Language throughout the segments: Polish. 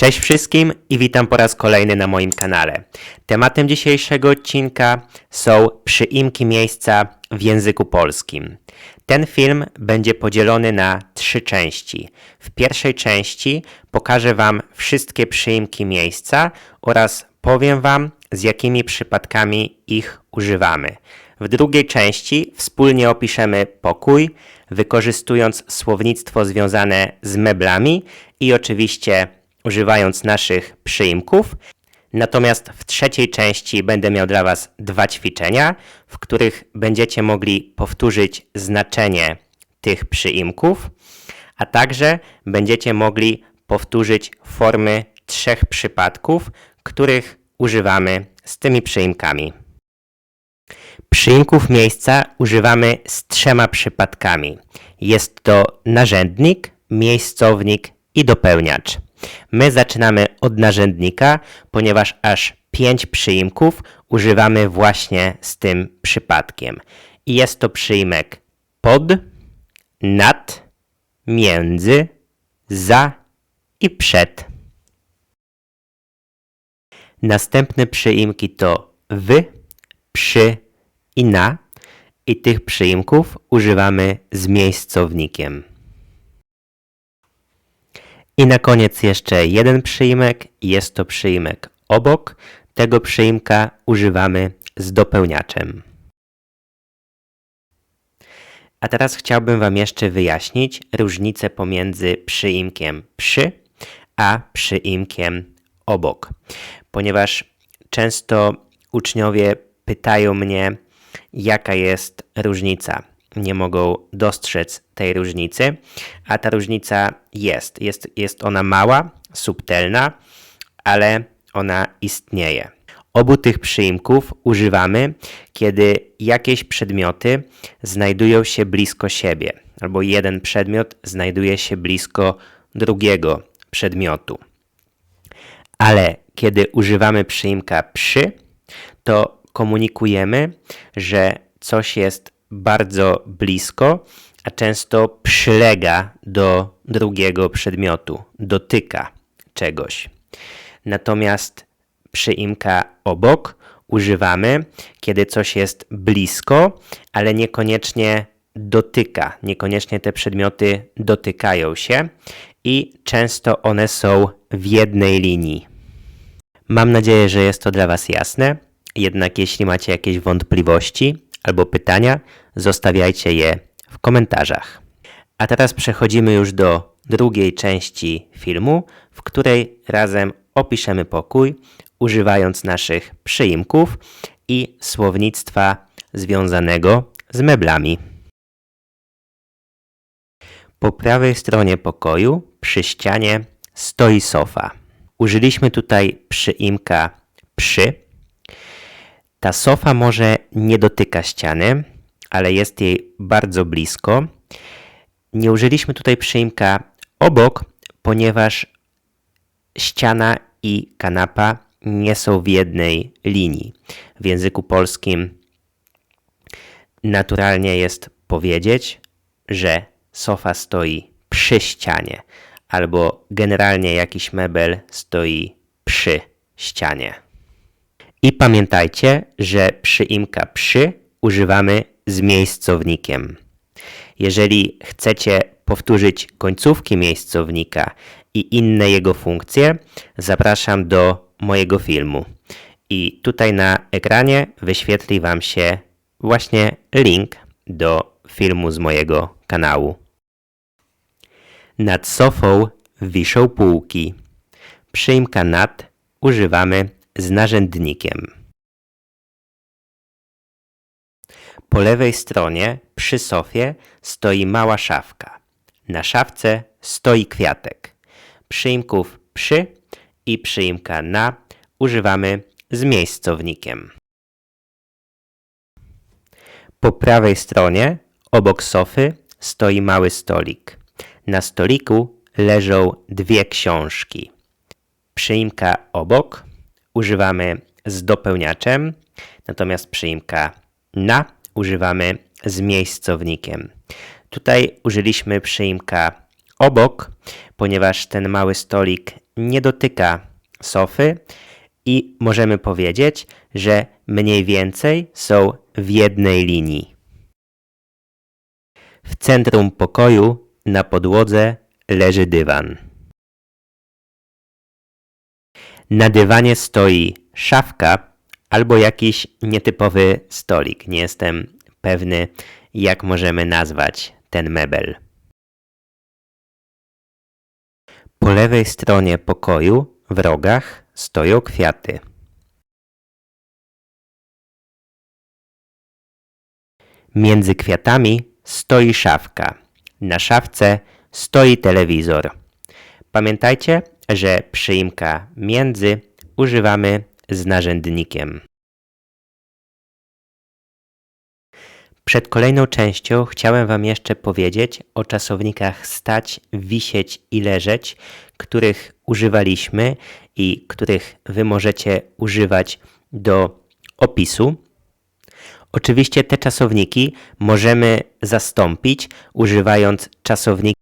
Cześć wszystkim i witam po raz kolejny na moim kanale. Tematem dzisiejszego odcinka są przyimki miejsca w języku polskim. Ten film będzie podzielony na trzy części. W pierwszej części pokażę Wam wszystkie przyimki miejsca oraz powiem Wam, z jakimi przypadkami ich używamy. W drugiej części wspólnie opiszemy pokój, wykorzystując słownictwo związane z meblami i oczywiście używając naszych przyimków. Natomiast w trzeciej części będę miał dla Was dwa ćwiczenia, w których będziecie mogli powtórzyć znaczenie tych przyimków, a także będziecie mogli powtórzyć formy trzech przypadków, których używamy z tymi przyimkami. Przyimków miejsca używamy z trzema przypadkami. Jest to narzędnik, miejscownik i dopełniacz. My zaczynamy od narzędnika, ponieważ aż pięć przyimków używamy właśnie z tym przypadkiem. I jest to przyimek pod, nad, między, za i przed. Następne przyimki to wy, przy i na. I tych przyimków używamy z miejscownikiem. I na koniec jeszcze jeden przyimek, jest to przyimek obok. Tego przyimka używamy z dopełniaczem. A teraz chciałbym Wam jeszcze wyjaśnić różnicę pomiędzy przyimkiem przy a przyimkiem obok, ponieważ często uczniowie pytają mnie, jaka jest różnica nie mogą dostrzec tej różnicy, a ta różnica jest. Jest, jest ona mała, subtelna, ale ona istnieje. Obu tych przyimków używamy, kiedy jakieś przedmioty znajdują się blisko siebie, albo jeden przedmiot znajduje się blisko drugiego przedmiotu. Ale kiedy używamy przyimka przy, to komunikujemy, że coś jest bardzo blisko, a często przylega do drugiego przedmiotu, dotyka czegoś. Natomiast przyimka obok używamy, kiedy coś jest blisko, ale niekoniecznie dotyka, niekoniecznie te przedmioty dotykają się i często one są w jednej linii. Mam nadzieję, że jest to dla Was jasne. Jednak jeśli macie jakieś wątpliwości, albo pytania, zostawiajcie je w komentarzach. A teraz przechodzimy już do drugiej części filmu, w której razem opiszemy pokój, używając naszych przyimków i słownictwa związanego z meblami. Po prawej stronie pokoju przy ścianie stoi sofa. Użyliśmy tutaj przyimka przy, ta sofa może nie dotyka ściany, ale jest jej bardzo blisko. Nie użyliśmy tutaj przyimka obok, ponieważ ściana i kanapa nie są w jednej linii. W języku polskim naturalnie jest powiedzieć, że sofa stoi przy ścianie, albo generalnie jakiś mebel stoi przy ścianie. I pamiętajcie, że przyimka przy używamy z miejscownikiem. Jeżeli chcecie powtórzyć końcówki miejscownika i inne jego funkcje, zapraszam do mojego filmu. I tutaj na ekranie wyświetli Wam się właśnie link do filmu z mojego kanału. Nad sofą wiszą półki. Przyimka nad używamy z narzędnikiem. Po lewej stronie przy sofie stoi mała szafka. Na szafce stoi kwiatek. Przyimków przy i przyimka na używamy z miejscownikiem. Po prawej stronie obok sofy stoi mały stolik. Na stoliku leżą dwie książki. Przyimka obok używamy z dopełniaczem, natomiast przyimka na używamy z miejscownikiem. Tutaj użyliśmy przyimka obok, ponieważ ten mały stolik nie dotyka sofy i możemy powiedzieć, że mniej więcej są w jednej linii. W centrum pokoju na podłodze leży dywan. Na dywanie stoi szafka albo jakiś nietypowy stolik. Nie jestem pewny, jak możemy nazwać ten mebel. Po lewej stronie pokoju w rogach stoją kwiaty. Między kwiatami stoi szafka. Na szafce stoi telewizor. Pamiętajcie, że przyimka między używamy z narzędnikiem. Przed kolejną częścią chciałem Wam jeszcze powiedzieć o czasownikach stać, wisieć i leżeć, których używaliśmy i których Wy możecie używać do opisu. Oczywiście te czasowniki możemy zastąpić używając czasownika.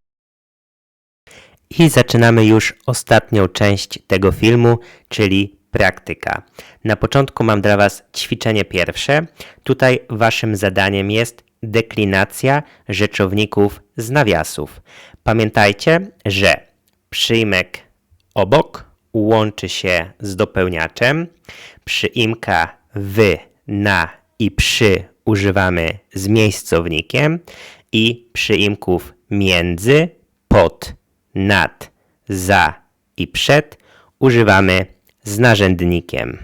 I zaczynamy już ostatnią część tego filmu, czyli praktyka. Na początku mam dla Was ćwiczenie pierwsze. Tutaj Waszym zadaniem jest deklinacja rzeczowników z nawiasów. Pamiętajcie, że przyjmek obok łączy się z dopełniaczem. Przyimka wy, na i przy używamy z miejscownikiem i przyimków między, pod, nad, za i przed używamy z narzędnikiem.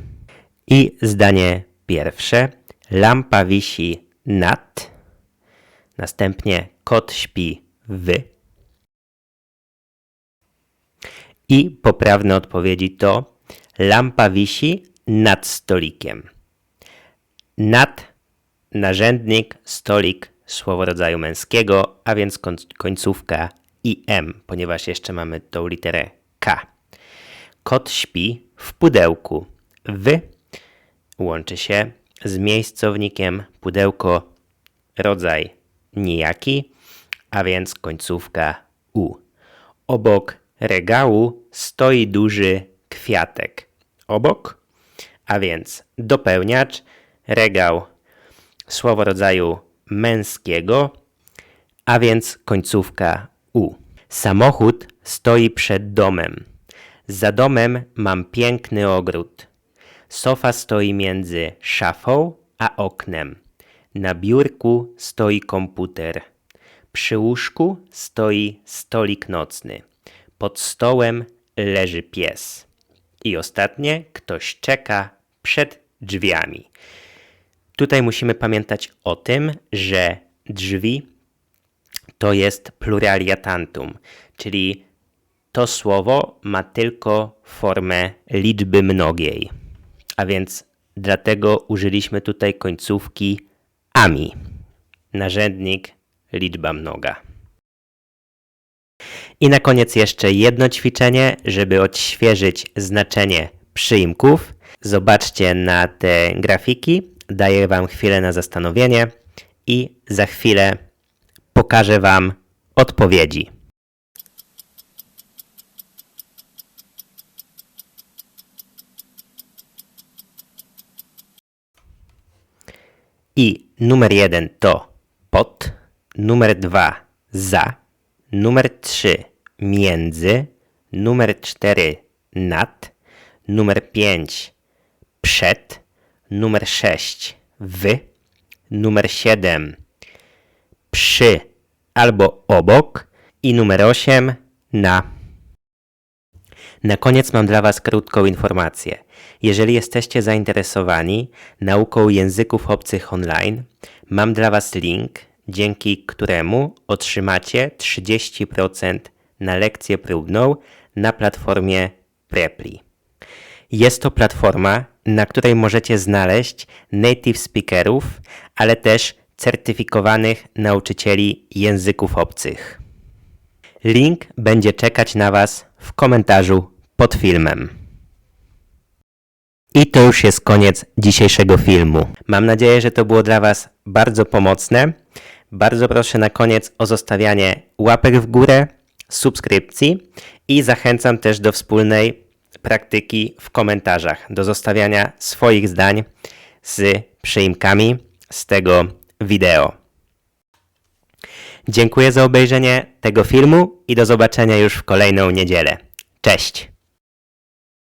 I zdanie pierwsze. Lampa wisi nad. Następnie kot śpi w. I poprawne odpowiedzi to lampa wisi nad stolikiem. Nad narzędnik, stolik, słowo rodzaju męskiego, a więc koń- końcówka im, ponieważ jeszcze mamy tą literę k. Kot śpi w pudełku. W łączy się z miejscownikiem pudełko, rodzaj nijaki, a więc końcówka u. Obok regału stoi duży kwiatek. Obok, a więc dopełniacz, regał, słowo rodzaju męskiego, a więc końcówka u. Samochód stoi przed domem. Za domem mam piękny ogród. Sofa stoi między szafą a oknem. Na biurku stoi komputer. Przy łóżku stoi stolik nocny. Pod stołem leży pies. I ostatnie, ktoś czeka przed drzwiami. Tutaj musimy pamiętać o tym, że drzwi to jest pluralia tantum, czyli to słowo ma tylko formę liczby mnogiej. A więc dlatego użyliśmy tutaj końcówki ami. Narzędnik liczba mnoga. I na koniec jeszcze jedno ćwiczenie, żeby odświeżyć znaczenie przyimków. Zobaczcie na te grafiki. Daję Wam chwilę na zastanowienie i za chwilę pokażę Wam odpowiedzi. I numer jeden to pod, numer dwa za, numer trzy między, numer cztery nad, numer pięć przed, numer sześć w, numer siedem przy albo obok i numer 8 na. Na koniec mam dla Was krótką informację. Jeżeli jesteście zainteresowani nauką języków obcych online, mam dla Was link, dzięki któremu otrzymacie 30% na lekcję próbną na platformie Preply. Jest to platforma, na której możecie znaleźć native speakerów, ale też certyfikowanych nauczycieli języków obcych. Link będzie czekać na Was w komentarzu pod filmem. I to już jest koniec dzisiejszego filmu. Mam nadzieję, że to było dla Was bardzo pomocne. Bardzo proszę na koniec o zostawianie łapek w górę, subskrypcji i zachęcam też do wspólnej praktyki w komentarzach, do zostawiania swoich zdań z przyimkami z tego wideo. Dziękuję za obejrzenie tego filmu i do zobaczenia już w kolejną niedzielę. Cześć!